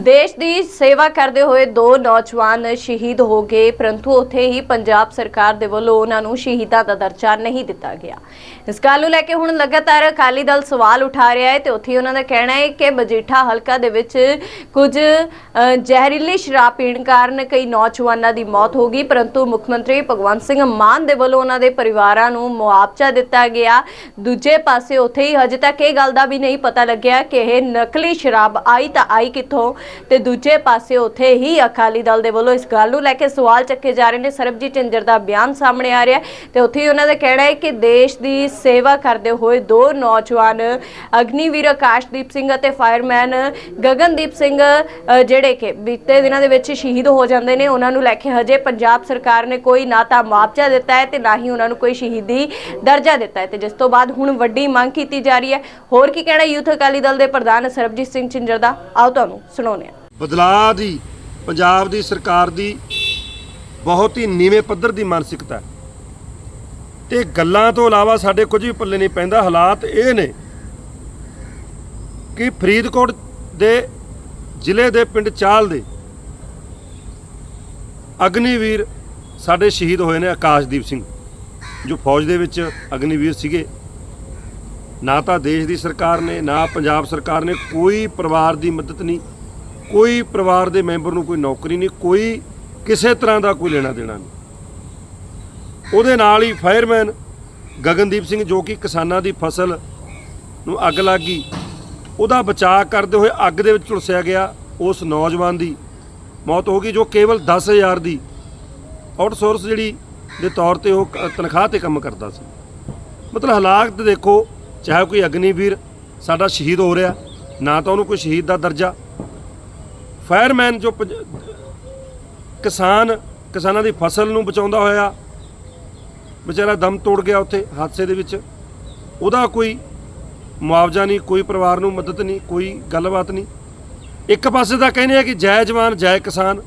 ਦੇਸ਼ ਦੀ ਸੇਵਾ ਕਰਦੇ ਹੋਏ ਦੋ ਨੌਜਵਾਨ ਸ਼ਹੀਦ ਹੋ ਗਏ, ਪਰੰਤੂ ਉੱਥੇ ਹੀ ਪੰਜਾਬ ਸਰਕਾਰ ਦੇ ਵੱਲੋਂ ਉਹਨਾਂ ਨੂੰ ਸ਼ਹੀਦਾਂ ਦਾ ਦਰਜਾ ਨਹੀਂ ਦਿੱਤਾ ਗਿਆ। ਇਸ ਗੱਲ ਨੂੰ ਲੈ ਕੇ ਹੁਣ ਲਗਾਤਾਰ ਅਕਾਲੀ ਦਲ ਸਵਾਲ ਉਠਾ ਰਿਹਾ ਹੈ ਤੇ ਉੱਥੇ ਉਹਨਾਂ ਦਾ ਕਹਿਣਾ ਹੈ ਕਿ ਮਜੀਠਾ ਹਲਕਾ ਦੇ ਵਿੱਚ ਕੁਝ ਜ਼ਹਿਰੀਲੀ ਸ਼ਰਾਬ ਪੀਣ ਕਾਰਨ ਕਈ ਨੌਜਵਾਨਾਂ ਦੀ ਮੌਤ ਹੋ ਗਈ, ਪਰੰਤੂ ਮੁੱਖ ਮੰਤਰੀ ਭਗਵੰਤ ਸਿੰਘ ਮਾਨ ਦੇ ਵੱਲੋਂ ਉਹਨਾਂ ਦੇ ਪਰਿਵਾਰਾਂ ਨੂੰ ਮੁਆਵਜ਼ਾ ਦਿੱਤਾ ਗਿਆ। ਦੂਜੇ ਪਾਸੇ ਉੱਥੇ ਹੀ ਹਜੇ ਤੱਕ ਇਹ ਗੱਲ ਦਾ ਵੀ ਨਹੀਂ ਪਤਾ ਲੱਗਿਆ ਕਿ ਇਹ ਨਕਲੀ ਸ਼ਰਾਬ ਆਈ ਤਾਂ ਆਈ ਕਿੱਥੋਂ ਤੇ ਦੂਜੇ ਪਾਸੇ ਉੱਥੇ ਹੀ ਅਕਾਲੀ ਦਲ ਦੇ ਵੱਲੋਂ ਇਸ ਗੱਲ ਨੂੰ ਲੈ ਕੇ ਸਵਾਲ ਚੱਕੇ ਜਾ ਰਹੇ ਨੇ। ਸਰਬਜੀਤ ਝਿੰਜਰ ਦਾ ਬਿਆਨ ਸਾਹਮਣੇ ਆ ਰਿਹਾ ਹੈ ਤੇ ਉੱਥੇ ਹੀ ਉਹਨਾਂ ਦਾ ਕਹਿਣਾ ਹੈ ਕਿ ਦੇਸ਼ ਦੀ ਸੇਵਾ ਕਰਦੇ ਹੋਏ ਦੋ ਨੌਜਵਾਨ, ਅਗਨੀਵੀਰ ਆਕਾਸ਼ਦੀਪ ਸਿੰਘ ਅਤੇ ਫਾਇਰਮੈਨ ਗਗਨਦੀਪ ਸਿੰਘ ਜਿਹੜੇ ਕਿ ਬੀਤੇ ਦਿਨਾਂ ਦੇ ਵਿੱਚ ਸ਼ਹੀਦ ਹੋ ਜਾਂਦੇ ਨੇ, ਉਹਨਾਂ ਨੂੰ ਲੈ ਕੇ ਹਜੇ ਪੰਜਾਬ ਸਰਕਾਰ ਨੇ ਕੋਈ ਨਾ ਤਾਂ ਮੁਆਵਜ਼ਾ ਦਿੱਤਾ ਹੈ ਤੇ ਨਾ ਹੀ ਉਹਨਾਂ ਨੂੰ ਕੋਈ ਸ਼ਹੀਦੀ ਦਰਜਾ ਦਿੱਤਾ ਹੈ ਤੇ ਜਿਸ ਤੋਂ ਬਾਅਦ ਹੁਣ ਵੱਡੀ ਮੰਗ ਕੀਤੀ ਜਾ ਰਹੀ ਹੈ। ਹੋਰ ਕੀ ਕਹਿਣਾ ਯੂਥ ਅਕਾਲੀ ਦਲ ਦੇ ਪ੍ਰਧਾਨ ਸਰਬਜੀਤ ਸਿੰਘ ਝਿੰਜਰ ਦਾ? ਆਓ ਤੁਹਾਨੂੰ ਸੁਣਾਓ ਬਦਲਾਅ ਦੀ, ਪੰਜਾਬ ਦੀ ਸਰਕਾਰ ਦੀ ਬਹੁਤ ਹੀ ਨੀਵੇਂ ਪੱਧਰ ਦੀ ਮਾਨਸਿਕਤਾ ਹੈ। ਤੇ ਗੱਲਾਂ ਤੋਂ ਇਲਾਵਾ ਸਾਡੇ ਕੁਝ ਵੀ ਪੱਲੇ ਨਹੀਂ ਪੈਂਦਾ, ਹਾਲਾਤ ਇਹ ਨੇ ਕਿ ਫਰੀਦਕੋਟ ਦੇ ਜ਼ਿਲ੍ਹੇ ਦੇ ਪਿੰਡ ਚਾਲ ਦੇ ਅਗਨੀਵੀਰ ਸਾਡੇ ਸ਼ਹੀਦ ਹੋਏ ਨੇ ਆਕਾਸ਼ਦੀਪ ਸਿੰਘ, ਜੋ ਫੌਜ ਦੇ ਵਿੱਚ ਅਗਨੀਵੀਰ ਸੀਗੇ ਨਾ ਤਾਂ ਦੇਸ਼ ਦੀ ਸਰਕਾਰ ਨੇ, ਨਾ ਪੰਜਾਬ ਸਰਕਾਰ ਨੇ ਕੋਈ ਪਰਿਵਾਰ ਦੀ ਮਦਦ ਨਹੀਂ ਕੋਈ ਪਰਿਵਾਰ ਦੇ ਮੈਂਬਰ ਨੂੰ ਕੋਈ ਨੌਕਰੀ ਨਹੀਂ, ਕੋਈ ਕਿਸੇ ਤਰ੍ਹਾਂ ਦਾ ਕੋਈ ਲੈਣਾ ਦੇਣਾ ਨਹੀਂ। ਉਹਦੇ ਨਾਲ ਹੀ ਫਾਇਰਮੈਨ ਗਗਨਦੀਪ ਸਿੰਘ ਜੋ ਕਿ ਕਿਸਾਨਾਂ ਦੀ ਫਸਲ ਨੂੰ ਅੱਗ ਲੱਗ ਗਈ, ਉਹਦਾ ਬਚਾਅ ਕਰਦੇ ਹੋਏ ਅੱਗ ਦੇ ਵਿੱਚ ਝੁਲਸਿਆ ਗਿਆ, ਉਸ ਨੌਜਵਾਨ ਦੀ ਮੌਤ ਹੋ ਗਈ ਜੋ ਕੇਵਲ 10000 ਦੀ ਆਊਟਸੋਰਸ ਜਿਹੜੀ ਦੇ ਤੌਰ ਤੇ ਉਹ ਤਨਖਾਹ ਤੇ ਕੰਮ ਕਰਦਾ ਸੀ। ਮਤਲਬ ਹਾਲਾਤ ਦੇਖੋ, ਚਾਹੇ ਕੋਈ ਅਗਨੀਵੀਰ ਸਾਡਾ ਸ਼ਹੀਦ ਹੋ ਰਿਹਾ, ਨਾ ਤਾਂ ਉਹਨੂੰ ਕੋਈ ਸ਼ਹੀਦ ਦਾ ਦਰਜਾ ਫਾਇਰਮੈਨ ਜੋ ਕਿਸਾਨ, ਕਿਸਾਨਾਂ ਦੀ ਫਸਲ ਨੂੰ ਬਚਾਉਂਦਾ ਹੋਇਆ, ਵਿਚਾਰਾ ਦਮ ਤੋੜ ਗਿਆ ਉੱਥੇ ਹਾਦਸੇ ਦੇ ਵਿੱਚ। ਉਹਦਾ ਕੋਈ ਮੁਆਵਜ਼ਾ ਨਹੀਂ, ਕੋਈ ਪਰਿਵਾਰ ਨੂੰ ਮਦਦ ਨਹੀਂ, ਕੋਈ ਗੱਲਬਾਤ ਨਹੀਂ। ਇੱਕ ਪਾਸੇ ਤਾਂ ਕਹਿੰਦੇ ਆ ਕਿ ਜੈ ਜਵਾਨ, ਜੈ ਕਿਸਾਨ।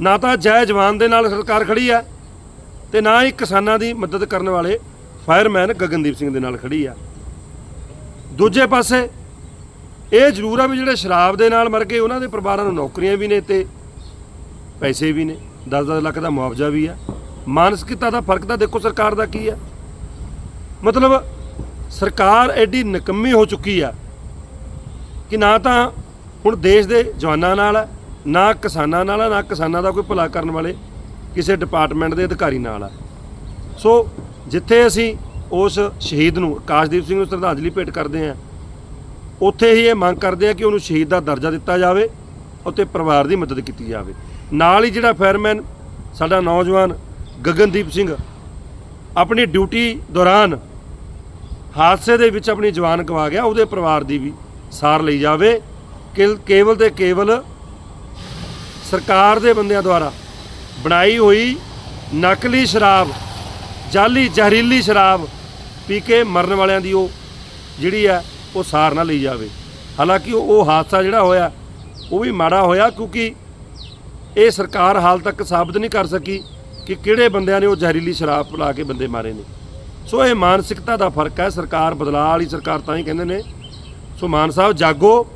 ਨਾ ਤਾਂ ਜੈ ਜਵਾਨ ਦੇ ਨਾਲ ਸਰਕਾਰ ਖੜੀ ਆ ਤੇ ਨਾ ਹੀ ਕਿਸਾਨਾਂ ਦੀ ਮਦਦ ਕਰਨ ਵਾਲੇ ਫਾਇਰਮੈਨ ਗਗਨਦੀਪ ਸਿੰਘ ਦੇ ਨਾਲ ਖੜੀ ਆ। ਦੂਜੇ ਪਾਸੇ ਇਹ ਜ਼ਰੂਰ ਆ ਵੀ ਜਿਹੜੇ ਸ਼ਰਾਬ ਦੇ ਨਾਲ ਮਰ ਗਏ ਉਹਨਾਂ ਦੇ ਪਰਿਵਾਰਾਂ ਨੂੰ ਨੌਕਰੀਆਂ ਵੀ ਨੇ ਤੇ ਪੈਸੇ ਵੀ ਨੇ 10-10 ਲੱਖ ਦਾ ਮੁਆਵਜ਼ਾ ਵੀ ਆ। ਮਾਨਸਿਕਤਾ ਦਾ ਫ਼ਰਕ ਤਾਂ ਦੇਖੋ ਸਰਕਾਰ ਦਾ ਕੀ ਆ। ਮਤਲਬ ਸਰਕਾਰ ਐਡੀ ਨਿਕੰਮੀ ਹੋ ਚੁੱਕੀ ਆ ਕਿ ਨਾ ਤਾਂ ਹੁਣ ਦੇਸ਼ ਦੇ ਜਵਾਨਾਂ ਨਾਲ ਆ, ਨਾ ਕਿਸਾਨਾਂ ਨਾਲ ਨਾ ਕਿਸਾਨਾਂ ਦਾ ਕੋਈ ਭਲਾ ਕਰਨ ਵਾਲੇ ਕਿਸੇ ਡਿਪਾਰਟਮੈਂਟ ਦੇ ਅਧਿਕਾਰੀ ਨਾਲ ਆ। ਸੋ ਜਿੱਥੇ ਅਸੀਂ ਉਸ ਸ਼ਹੀਦ ਨੂੰ ਆਕਾਸ਼ਦੀਪ ਸਿੰਘ ਨੂੰ ਸ਼ਰਧਾਂਜਲੀ ਭੇਟ ਕਰਦੇ ਹਾਂ ਉੱਥੇ ਹੀ ਇਹ ਮੰਗ ਕਰਦੇ ਆ ਕਿ ਉਹਨੂੰ ਸ਼ਹੀਦ ਦਾ ਦਰਜਾ ਦਿੱਤਾ ਜਾਵੇ ਅਤੇ ਪਰਿਵਾਰ ਦੀ ਮਦਦ ਕੀਤੀ ਜਾਵੇ। ਨਾਲ ਹੀ ਜਿਹੜਾ ਫਾਇਰਮੈਨ ਸਾਡਾ ਨੌਜਵਾਨ ਗਗਨਦੀਪ ਸਿੰਘ, ਆਪਣੀ ਡਿਊਟੀ ਦੌਰਾਨ ਹਾਦਸੇ ਦੇ ਵਿੱਚ ਆਪਣੀ ਜਵਾਨ ਗਵਾ ਗਿਆ, ਉਹਦੇ ਪਰਿਵਾਰ ਦੀ ਵੀ ਸਾਰ ਲਈ ਜਾਵੇ। ਕਿ ਕੇਵਲ ਤੇ ਕੇਵਲ ਸਰਕਾਰ ਦੇ ਬੰਦਿਆਂ ਦੁਆਰਾ ਬਣਾਈ ਹੋਈ ਨਕਲੀ ਸ਼ਰਾਬ, ਜਾਲੀ ਜ਼ਹਿਰੀਲੀ ਸ਼ਰਾਬ ਪੀ ਕੇ ਮਰਨ ਵਾਲਿਆਂ ਦੀ ਉਹ ਜਿਹੜੀ ਹੈ ਉਹ ਸਾਰ ਨਾ ਲਈ ਜਾਵੇ। ਹਾਲਾਂਕਿ ਉਹ ਹਾਦਸਾ ਜਿਹੜਾ ਹੋਇਆ, ਉਹ ਵੀ ਮਾੜਾ ਹੋਇਆ ਕਿਉਂਕਿ ਇਹ ਸਰਕਾਰ ਹਾਲ ਤੱਕ ਸਾਬਤ ਨਹੀਂ ਕਰ ਸਕੀ ਕਿ ਕਿਹੜੇ ਬੰਦਿਆਂ ਨੇ ਉਹ ਜ਼ਹਿਰੀਲੀ ਸ਼ਰਾਬ ਪਿਲਾ ਕੇ ਬੰਦੇ ਮਾਰੇ ਨੇ। ਸੋ ਇਹ ਮਾਨਸਿਕਤਾ ਦਾ ਫ਼ਰਕ ਹੈ। ਸਰਕਾਰ ਬਦਲਾਅ ਵਾਲੀ ਸਰਕਾਰ ਤਾਂ ਹੀ ਕਹਿੰਦੇ ਨੇ। ਸੋ ਮਾਨ ਸਾਹਿਬ, ਜਾਗੋ।